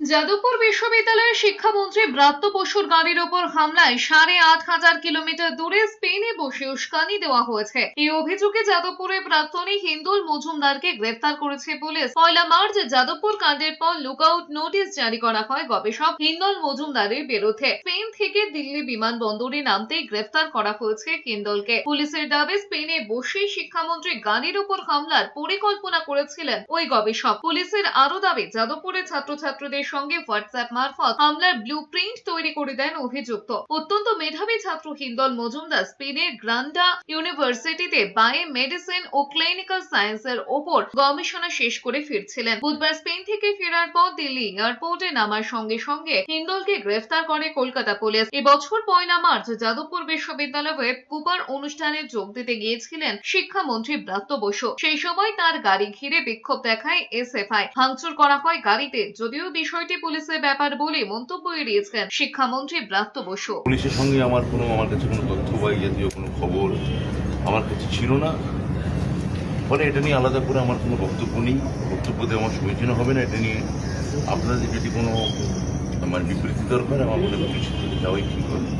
যাদবপুর বিশ্ববিদ্যালয়ের শিক্ষামন্ত্রী ব্রাত্য বসুর গাড়ির ওপর হামলায় সাড়ে আট হাজার কিলোমিটার দূরে স্পেনে বসে উস্কানি দেওয়া হয়েছে। এই অভিযোগে যাদবপুরের প্রাক্তনী হিন্দুল মজুমদারকে গ্রেফতার করেছে পুলিশ। পয়লা মার্চ যাদবপুর কাণ্ডের পর লুকআউট নোটিশ জারি করা হয় গবেষক হিন্দল মজুমদারের বিরুদ্ধে। স্পেন থেকে দিল্লি বিমানবন্দরে নামতেই গ্রেফতার করা হয়েছে হিন্দলকে। পুলিশের দাবি, স্পেনে বসেই শিক্ষামন্ত্রী গাড়ির ওপর হামলার পরিকল্পনা করেছিলেন ওই গবেষক। পুলিশের আরও দাবি যাদবপুরের ছাত্রছাত্রীদের সঙ্গে হোয়াটসঅ্যাপ মারফত হামলার ব্লু প্রিন্ট তৈরি করে দেন অভিযুক্ত। অত্যন্ত মেধাবী ছাত্র হিন্দল মজুমদার স্পেনের গ্রান্ডা ইউনিভার্সিটিতে বায়ো মেডিসিন ও ক্লিনিক্যাল সায়েন্সের ওপর গবেষণা শেষ করে ফিরছিলেন। বুধবার স্পেন থেকে ফেরার পর দিল্লি এয়ারপোর্টে নামার সঙ্গে সঙ্গে হিন্দলকে গ্রেফতার করে কলকাতা পুলিশ। এবছর পয়লা মার্চ যাদবপুর বিশ্ববিদ্যালয়ে কুপার অনুষ্ঠানে যোগ দিতে গিয়েছিলেন শিক্ষামন্ত্রী ব্রাত্য বসু। সেই সময় তার গাড়ি ঘিরে বিক্ষোভ দেখায় এসএফআই। ভাঙচুর করা হয় গাড়িতে, যদিও বিষয়টি পুলিশের ব্যাপার বলে মন্তব্য এড়িয়েছেন শিক্ষামন্ত্রী ব্রাত্য বসু। পুলিশের সঙ্গে আমার কোনো, আমার কাছে কোনো তথ্য বা জাতীয় কোনো খবর আমার কাছে ছিল না। ফলে এটা নিয়ে আলাদা করে আমার কোনো বক্তব্য নেই। বক্তব্য দেওয়া আমার সমীচীন হবে না। এটা নিয়ে আপনাদের যদি কোনো আমার বিবৃতি দরকার, আমার মনে কাছে যাওয়াই ঠিক হবে।